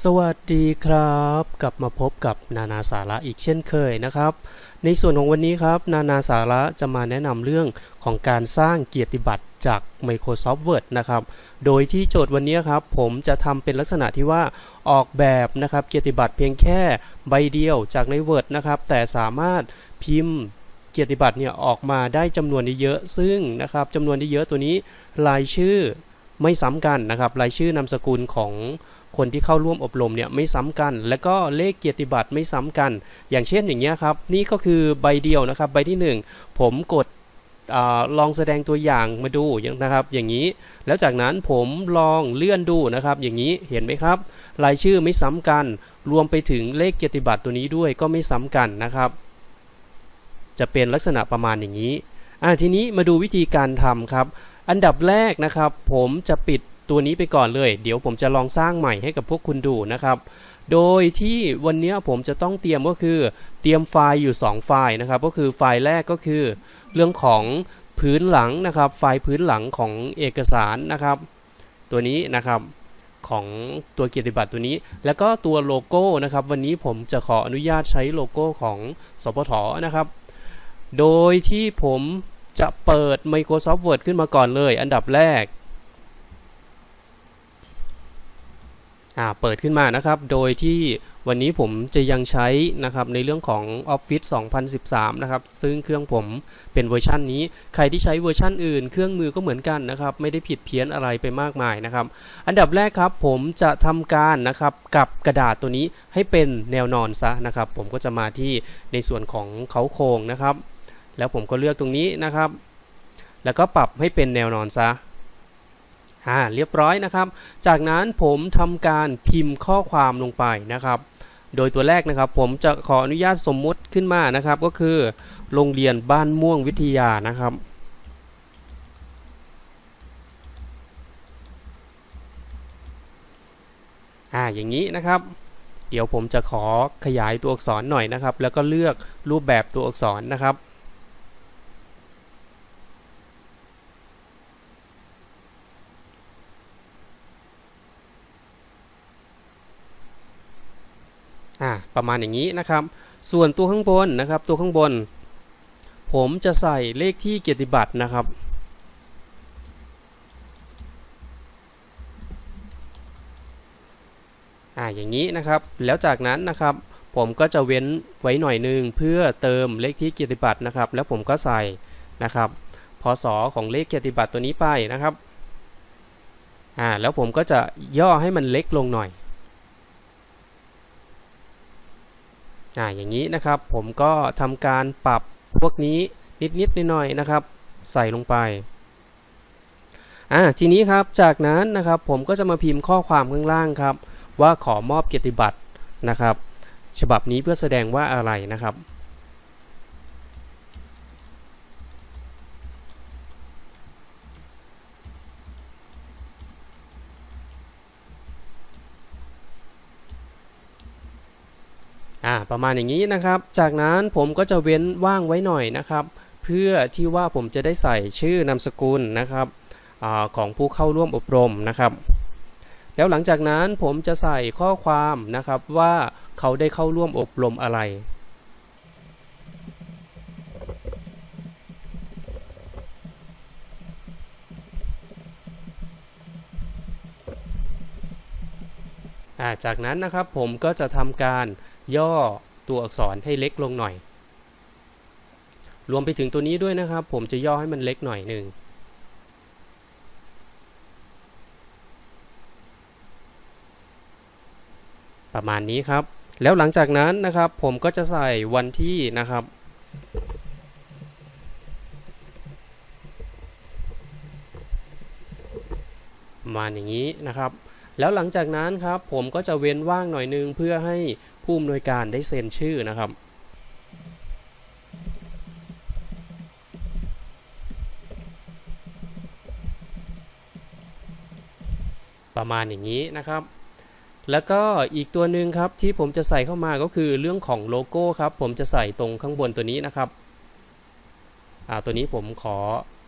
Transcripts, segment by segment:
สวัสดีครับ กลับมาพบกับนานาสาระอีกเช่นเคยนะครับ ในส่วนของวันนี้ครับ นานาสาระจะมาแนะนำเรื่องของการสร้างเกียรติบัตรจาก Microsoft Word นะครับ โดยที่โจทย์วันนี้ครับ ผมจะทำเป็นลักษณะที่ว่าออกแบบนะครับเกียรติบัตรเพียงแค่ใบเดียวจากใน Word นะครับ แต่สามารถพิมพ์เกียรติบัตรเนี่ยออกมาได้จำนวนเยอะซึ่งนะครับจำนวนเยอะตัวนี้รายชื่อ ไม่ซ้ำกันนะครับ รายชื่อนามสกุลของคนที่เข้าร่วมอบรมเนี่ยไม่ซ้ำกัน แล้วก็เลขเกียรติบัตรไม่ซ้ำกัน อย่างเช่นอย่างเงี้ยครับ นี่ก็คือใบเดียวนะครับ ใบที่ 1 ผมกดอลองแสดงตัวอย่างมาดูนะครับ อย่างนี้ แล้วจากนั้นผมลองเลื่อนดูนะครับ อย่างนี้เห็นไหมครับ รายชื่อไม่ซ้ำกัน รวมไปถึงเลขเกียรติบัตรตัวนี้ด้วยก็ไม่ซ้ำกันนะครับ จะเป็นลักษณะประมาณอย่างนี้ อ่าทีนี้มาดูวิธีการทำครับ อันดับแรกนะครับ ผมจะปิดตัวนี้ไปก่อนเลย เดี๋ยวผมจะลองสร้างใหม่ให้กับพวกคุณดูนะครับ โดยที่วันนี้ผมจะต้องเตรียมก็คือ เตรียมไฟล์อยู่ 2 ไฟล์นะครับ ก็คือไฟล์แรกก็คือ เรื่องของพื้นหลังนะครับ ไฟล์พื้นหลังของเอกสารนะครับ ตัวนี้นะครับของตัวเกียรติบัตรตัวนี้ แล้วก็ตัวโลโก้นะครับ วันนี้ผมจะขออนุญาตใช้โลโก้ของสปทนะครับ โดยที่ผม จะเปิด Microsoft Word ขึ้นมาก่อนเลย อันดับแรกอ่าเปิดขึ้นมานะครับ โดยที่วันนี้ผมจะยังใช้นะครับในเรื่องของ Office 2013 นะครับ ซึ่งเครื่องผมเป็นเวอร์ชันนี้ ใครที่ใช้เวอร์ชันอื่น เครื่องมือก็เหมือนกันนะครับ ไม่ได้ผิดเพี้ยนอะไรไปมากมายนะครับ อันดับแรกครับผมจะทำการนะครับกับกระดาษตัวนี้ให้เป็นแนวนอนซะนะครับ ผมก็จะมาที่ในส่วนของเขาโครงนะครับ แล้วผมก็เลือกตรงนี้นะครับ แล้วก็ปรับให้เป็นแนวนอนซะอ่าเรียบร้อยนะครับ จากนั้นผมทำการพิมพ์ข้อความลงไปนะครับ โดยตัวแรกนะครับ ผมจะขออนุญาตสมมุติขึ้นมานะครับ ก็คือ โรงเรียนบ้านม่วงวิทยานะครับอ่าอย่างนี้นะครับ เดี๋ยวผมจะขอขยายตัวอักษรหน่อยนะครับ แล้วก็เลือกรูปแบบตัวอักษรนะครับ ประมาณอย่างนี้นะครับ ส่วนตัวข้างบนนะครับ ตัวข้างบน ผมจะใส่เลขที่เกียรติบัตรนะครับ อ่าอย่างนี้นะครับ แล้วจากนั้นนะครับผมก็จะเว้นไว้หน่อยหนึงเพื่อเติมเลขที่เกียรติบัตรนะครับ แล้วผมก็ใส่นะครับพศของเลขเกียรติบัตรตัวนี้ไปนะครับอ่าแล้วผมก็จะย่อให้มันเล็กลงหน่อย อ่าอย่างนี้นะครับผมก็ทำการปรับพวกนี้นิดๆหน่อยๆนะครับ ใส่ลงไปอ่าทีนี้ครับจากนั้นนะครับผมก็จะมาพิมพ์ข้อความข้างล่างครับ ว่าขอมอบเกียรติบัตรนะครับ ฉบับนี้เพื่อแสดงว่าอะไรนะครับ อ่าประมาณอย่างนี้นะครับ จากนั้นผมก็จะเว้นว่างไว้หน่อยนะครับ เพื่อที่ว่าผมจะได้ใส่ชื่อนามสกุลนะครับอของผู้เข้าร่วมอบรมนะครับแล้วหลังจากนั้นผมจะใส่ข้อความนะครับว่าเขาได้เข้าร่วมอบรมอะไร จากนั้นนะครับผมก็จะทำการย่อตัวอักษรให้เล็กลงหน่อย รวมไปถึงตัวนี้ด้วยนะครับ ผมจะย่อให้มันเล็กหน่อยหนึ่งประมาณนี้ครับ แล้วหลังจากนั้นนะครับผมก็จะใส่วันที่นะครับ มาอย่างนี้นะครับ แล้วหลังจากนั้นครับผมก็จะเว้นว่างหน่อยนึงเพื่อให้ผู้อำนวยการได้เซ็นชื่อนะครับประมาณอย่างนี้นะครับ แล้วก็อีกตัวหนึ่งครับที่ผมจะใส่เข้ามาก็คือเรื่องของโลโก้ครับ ผมจะใส่ตรงข้างบนตัวนี้นะครับ อ่าตัวนี้ผมขอ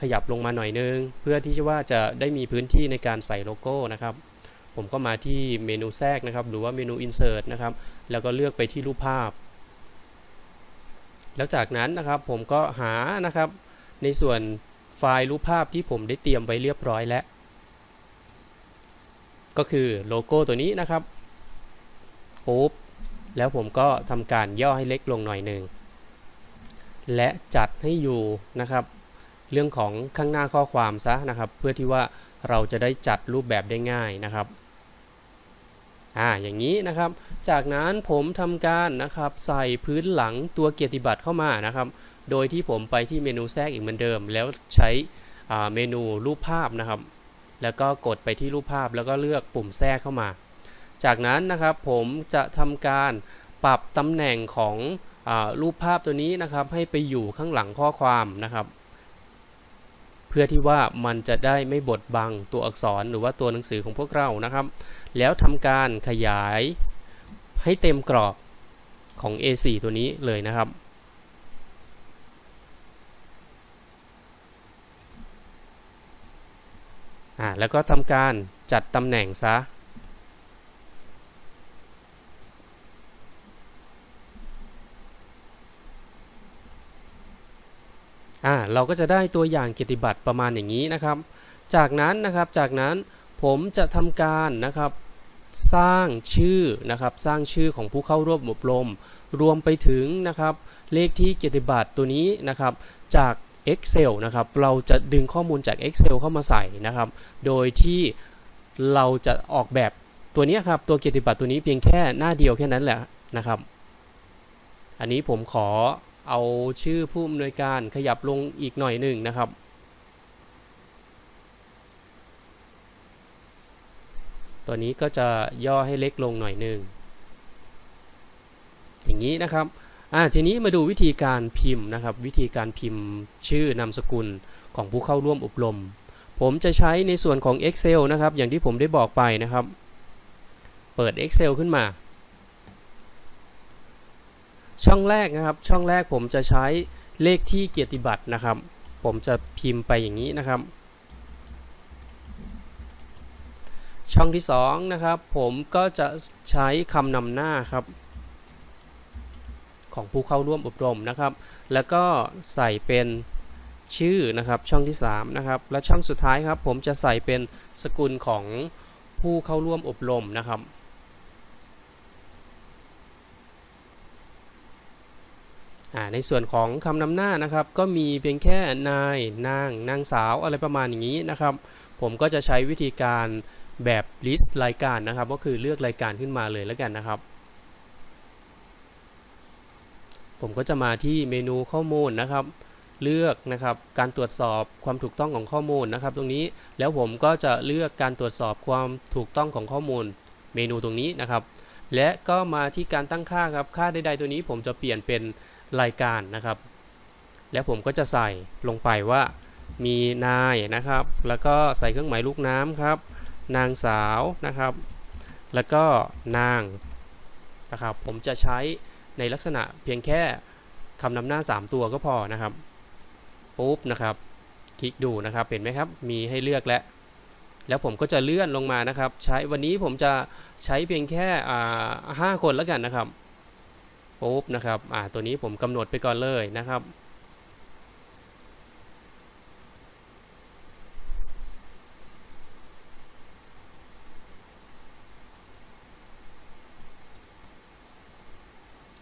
ขยับลงมาหน่อยนึง เพื่อที่จะว่าจะได้มีพื้นที่ในการใส่โลโก้นะครับ ผมก็มาที่เมนูแทรกนะครับ หรือว่าเมนู insert นะครับ แล้วก็เลือกไปที่รูปภาพ แล้วจากนั้นนะครับผมก็หานะครับ ในส่วนไฟล์รูปภาพที่ผมได้เตรียมไว้เรียบร้อยแล้ว ก็คือโลโก้ตัวนี้นะครับปุ๊บแล้วผมก็ทำการย่อให้เล็กลงหน่อยหนึ่งและจัดให้อยู่นะครับ เรื่องของข้างหน้าข้อความซะนะครับ เพื่อที่ว่าเราจะได้จัดรูปแบบได้ง่ายนะครับ อ่าอย่างนี้นะครับ จากนั้นผมทำการนะครับใส่พื้นหลังตัวเกียรติบัตรเข้ามานะครับ โดยที่ผมไปที่เมนูแทรกอีกเหมือนเดิม แล้วใช้เมนูรูปภาพนะครับ แล้วก็กดไปที่รูปภาพแล้วก็เลือกปุ่มแทรกเข้ามา จากนั้นนะครับผมจะทำการปรับตำแหน่งของอรูปภาพตัวนี้นะครับ ให้ไปอยู่ข้างหลังข้อความนะครับ เพื่อที่ว่ามันจะได้ไม่บดบังตัวอักษรหรือว่าตัวหนังสือของพวกเรานะครับ แล้วทำการขยายให้เต็มกรอบของ A4 ตัวนี้เลยนะครับอ่าแล้วก็ทำการจัดตำแหน่งซะ อ่าเราก็จะได้ตัวอย่างเกียรติบัตรประมาณอย่างนี้นะครับ จากนั้นนะครับจากนั้นผมจะทำการนะครับสร้างชื่อนะครับสร้างชื่อของผู้เข้าร่วมอบรม รวมไปถึงนะครับเลขที่เกียรติบัตรตัวนี้นะครับจาก Excel นะครับเราจะดึงข้อมูลจาก Excel เข้ามาใส่นะครับ โดยที่เราจะออกแบบตัวนี้ครับตัวเกียรติบัตรตัวนี้เพียงแค่หน้าเดียวแค่นั้นแหละนะครับ อันนี้ผมขอ เอาชื่อผู้อำนวยการขยับลงอีกหน่อยหนึ่งนะครับ ตัวนี้ก็จะย่อให้เล็กลงหน่อยหนึ่งอย่างนี้นะครับอ่าทีนี้มาดูวิธีการพิมพ์นะครับ วิธีการพิมพ์ชื่อนามสกุลของผู้เข้าร่วมอบรม ผมจะใช้ในส่วนของ Excel นะครับ อย่างที่ผมได้บอกไปนะครับ เปิด Excel ขึ้นมา ช่องแรกนะครับ ช่องแรกผมจะใช้เลขที่เกียรติบัตรนะครับ ผมจะพิมพ์ไปอย่างนี้นะครับ ช่องที่2นะครับ ผมก็จะใช้คำนำหน้าครับ ของผู้เข้าร่วมอบรมนะครับ แล้วก็ใส่เป็นชื่อนะครับ ช่องที่3นะครับและช่องสุดท้ายครับ ผมจะใส่เป็นสกุลของผู้เข้าร่วมอบรมนะครับ ในส่วนของคำนำหน้านะครับ ก็มีเพียงแค่นาย นาง นางสาวอะไรประมาณอย่างนี้นะครับ ผมก็จะใช้วิธีการแบบ list รายการนะครับ ก็คือเลือกรายการขึ้นมาเลยแล้วกันนะครับ ผมก็จะมาที่เมนูข้อมูลนะครับ เลือกนะครับการตรวจสอบความถูกต้องของข้อมูลนะครับ ตรงนี้แล้วผมก็จะเลือกการตรวจสอบความถูกต้องของข้อมูล เมนูตรงนี้นะครับ และก็มาที่การตั้งค่าครับค่าใดๆตัวนี้ผมจะเปลี่ยนเป็น รายการนะครับ แล้วผมก็จะใส่ลงไปว่ามีนายนะครับ แล้วก็ใส่เครื่องหมายลูกน้ำครับ นางสาวนะครับ แล้วก็นางนะครับ ผมจะใช้ในลักษณะเพียงแค่คำนำหน้า 3 ตัวก็พอนะครับปุ๊บนะครับ คลิกดูนะครับเห็นไหมครับ มีให้เลือกแล้วแล้วผมก็จะเลื่อนลงมานะครับ ใช้วันนี้ผมจะใช้เพียงแค่ห้าคนแล้วกันนะครับ ปุ๊บนะครับอ่าตัวนี้ผมกำหนดไปก่อนเลยนะครับ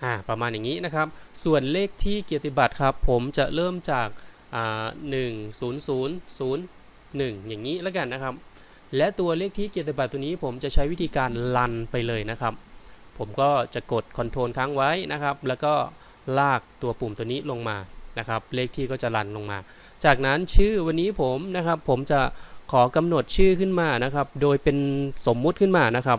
อ่าประมาณอย่างนี้นะครับ ส่วนเลขที่เกียรติบัตรครับ ผมจะเริ่มจากอ่าหนึ่งศูนย์ศูนย์ศูนย์หนึ่งอย่างนี้แล้วกันนะครับ และตัวเลขที่เกียรติบัตรตัวนี้ผมจะใช้วิธีการลันไปเลยนะครับ ผมก็จะกดคอนโทรลค้างไว้นะครับ แล้วก็ลากตัวปุ่มตัวนี้ลงมานะครับ เลขที่ก็จะรันลงมา จากนั้นชื่อวันนี้ผมนะครับ ผมจะขอกำหนดชื่อขึ้นมานะครับ โดยเป็นสมมุติขึ้นมานะครับ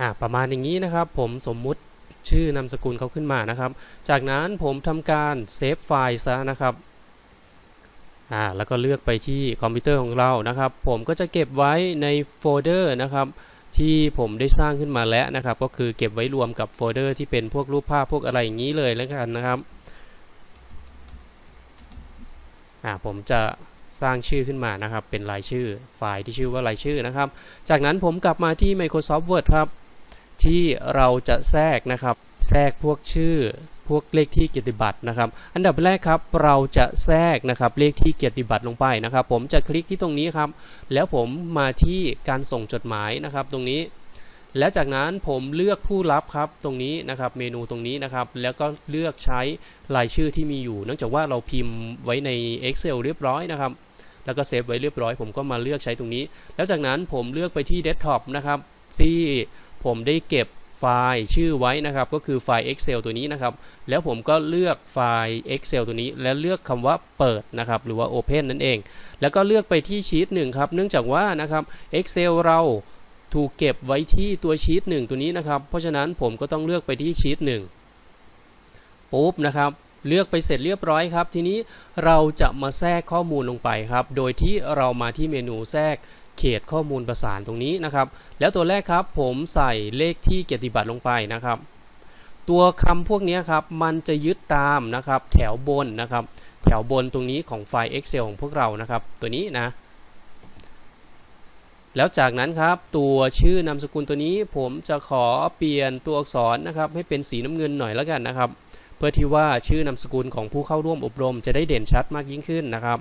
อ่าประมาณอย่างนี้นะครับ ผมสมมุติชื่อนามสกุลเขาขึ้นมานะครับ จากนั้นผมทำการเซฟไฟล์ซะนะครับอ่าแล้วก็เลือกไปที่คอมพิวเตอร์ของเรานะครับ ผมก็จะเก็บไว้ในโฟลเดอร์นะครับที่ผมได้สร้างขึ้นมาแล้วนะครับ ก็คือเก็บไว้รวมกับโฟลเดอร์ที่เป็นพวกรูปภาพพวกอะไรอย่างนี้เลยแล้วกันนะครับอ่าผมจะสร้างชื่อขึ้นมานะครับ เป็นรายชื่อไฟล์ที่ชื่อว่ารายชื่อนะครับ จากนั้นผมกลับมาที่ Microsoft Word ครับ ที่เราจะแทรกนะครับ แทรกพวกชื่อพวกเลขที่เกียรติบัตรนะครับ อันดับแรกครับเราจะแทรกนะครับเลขที่เกียรติบัตรลงไปนะครับ ผมจะคลิกที่ตรงนี้ครับ แล้วผมมาที่การส่งจดหมายนะครับ ตรงนี้ และจากนั้นผมเลือกผู้รับครับตรงนี้นะครับ เมนูตรงนี้นะครับ แล้วก็เลือกใช้รายชื่อที่มีอยู่ เนื่องจากว่าเราพิมพ์ไว้ใน Excel เรียบร้อยนะครับ แล้วก็เซฟไว้เรียบร้อย ผมก็มาเลือกใช้ตรงนี้ แล้วจากนั้นผมเลือกไปที่ Desktop นะครับที่ ผมได้เก็บไฟล์ชื่อไว้นะครับ ก็คือไฟล์ Excel ตัวนี้นะครับ แล้วผมก็เลือกไฟล์ Excel ตัวนี้ แล้วเลือกคำว่าเปิดนะครับ หรือว่า Open นั่นเอง แล้วก็เลือกไปที่ชีตหนึ่งครับ เนื่องจากว่านะครับ Excel เราถูกเก็บไว้ที่ตัวชีตหนึ่งตัวนี้นะครับ เพราะฉะนั้นผมก็ต้องเลือกไปที่ชีตหนึ่งปุ๊บนะครับเลือกไปเสร็จเรียบร้อยครับ ทีนี้เราจะมาแทรกข้อมูลลงไปครับ โดยที่เรามาที่เมนูแทรก เขตข้อมูลประสานตรงนี้นะครับ แล้วตัวแรกครับผมใส่เลขที่เกียรติบัตรลงไปนะครับ ตัวคำพวกนี้ครับมันจะยึดตามนะครับแถวบนนะครับ แถวบนตรงนี้ของไฟล์ Excel ของพวกเรานะครับ ตัวนี้นะ แล้วจากนั้นครับตัวชื่อนามสกุลตัวนี้ผมจะขอเปลี่ยนตัวอักษรนะครับ ให้เป็นสีน้ำเงินหน่อยแล้วกันนะครับ เพื่อที่ว่าชื่อนามสกุลของผู้เข้าร่วมอบรมจะได้เด่นชัดมากยิ่งขึ้นนะครับ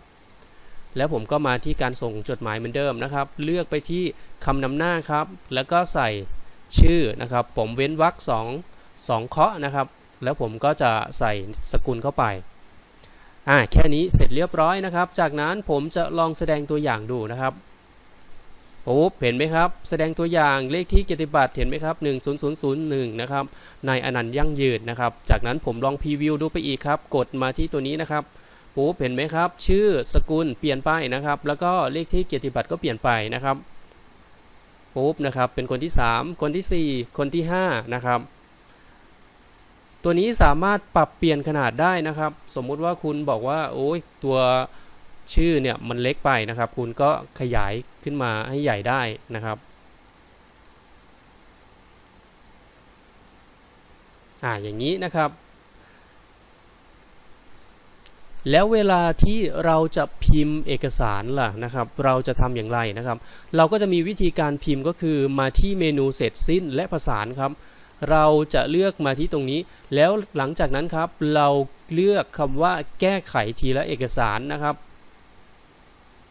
แล้วผมก็มาที่การส่งจดหมายเหมือนเดิมนะครับ เลือกไปที่คำนำหน้าครับ แล้วก็ใส่ชื่อนะครับ ผมเว้นวรรคสองสองเคาะนะครับ แล้วผมก็จะใส่สกุลเข้าไปอ่าแค่นี้เสร็จเรียบร้อยนะครับ จากนั้นผมจะลองแสดงตัวอย่างดูนะครับปุ๊บเห็นไหมครับ แสดงตัวอย่างเลขที่เกียรติบัตรเห็นไหมครับ 10001 นะครับนายอนันต์ยั่งยืนนะครับ จากนั้นผมลองพรีวิวดูไปอีกครับ กดมาที่ตัวนี้นะครับ ปุ๊บเห็นไหมครับ ชื่อสกุลเปลี่ยนไปนะครับ แล้วก็เลขที่เกียรติบัตรก็เปลี่ยนไปนะครับปุ๊บนะครับเป็นคนที่ 3 คนที่ 4 คนที่5นะครับตัวนี้สามารถปรับเปลี่ยนขนาดได้นะครับ สมมุติว่าคุณบอกว่าโอ้ยตัวชื่อเนี่ยมันเล็กไปนะครับ คุณก็ขยายขึ้นมาให้ใหญ่ได้นะครับอ่าอย่างนี้นะครับ แล้วเวลาที่เราจะพิมพ์เอกสารล่ะนะครับ เราจะทำอย่างไรนะครับ เราก็จะมีวิธีการพิมพ์ก็คือมาที่เมนูเสร็จสิ้นและประสานครับ เราจะเลือกมาที่ตรงนี้ แล้วหลังจากนั้นครับ เราเลือกคำว่าแก้ไขทีละเอกสารนะครับ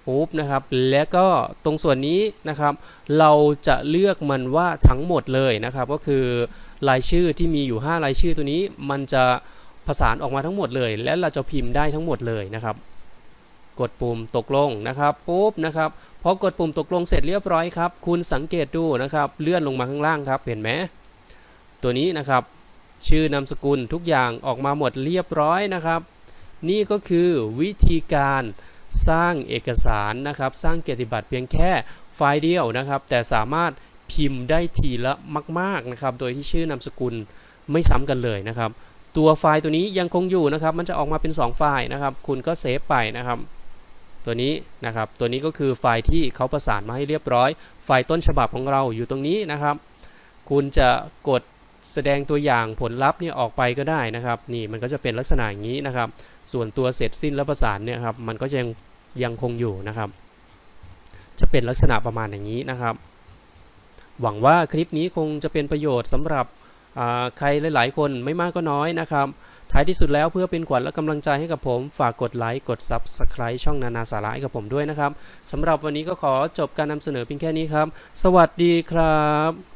ปุ๊บนะครับ แล้วก็ตรงส่วนนี้นะครับ เราจะเลือกมันว่าทั้งหมดเลยนะครับ ก็คือรายชื่อที่มีอยู่ 5 รายชื่อตัวนี้มันจะ ผสานออกมาทั้งหมดเลย และเราจะพิมพ์ได้ทั้งหมดเลยนะครับ กดปุ่มตกลงนะครับปุ๊บนะครับพอกดปุ่มตกลงเสร็จเรียบร้อยครับ คุณสังเกตดูนะครับ เลื่อนลงมาข้างล่างครับ เห็นไหมตัวนี้นะครับ ชื่อนามสกุลทุกอย่างออกมาหมดเรียบร้อยนะครับ นี่ก็คือวิธีการสร้างเอกสารนะครับ สร้างเกียรติบัตรเพียงแค่ไฟล์เดียวนะครับ แต่สามารถพิมพ์ได้ทีละมาก ๆนะครับ โดยที่ชื่อนามสกุลไม่ซ้ำกันเลยนะครับ ตัวไฟล์ตัวนี้ยังคงอยู่นะครับ มันจะออกมาเป็น 2 ไฟล์นะครับ คุณก็เซฟไปนะครับ ตัวนี้นะครับ ตัวนี้ก็คือไฟล์ที่เขาประสานมาให้เรียบร้อย ไฟล์ต้นฉบับของเราอยู่ตรงนี้นะครับ คุณจะกดแสดงตัวอย่างผลลัพธ์เนี่ยออกไปก็ได้นะครับ นี่มันก็จะเป็นลักษณะอย่างนี้นะครับ ส่วนตัวเสร็จสิ้นและประสานเนี่ยครับ มันก็ยังยังคงอยู่นะครับ จะเป็นลักษณะประมาณอย่างนี้นะครับ หวังว่าคลิปนี้คงจะเป็นประโยชน์สำหรับ ใครหลาย ๆ คนไม่มากก็น้อยนะครับท้ายที่สุดแล้วเพื่อเป็นขวัญและกำลังใจให้กับผม ฝากกดไลค์กด Subscribe ช่องนานาสาระให้กับผมด้วยนะครับสำหรับวันนี้ก็ขอจบการนำเสนอเพียงแค่นี้ครับ สวัสดีครับ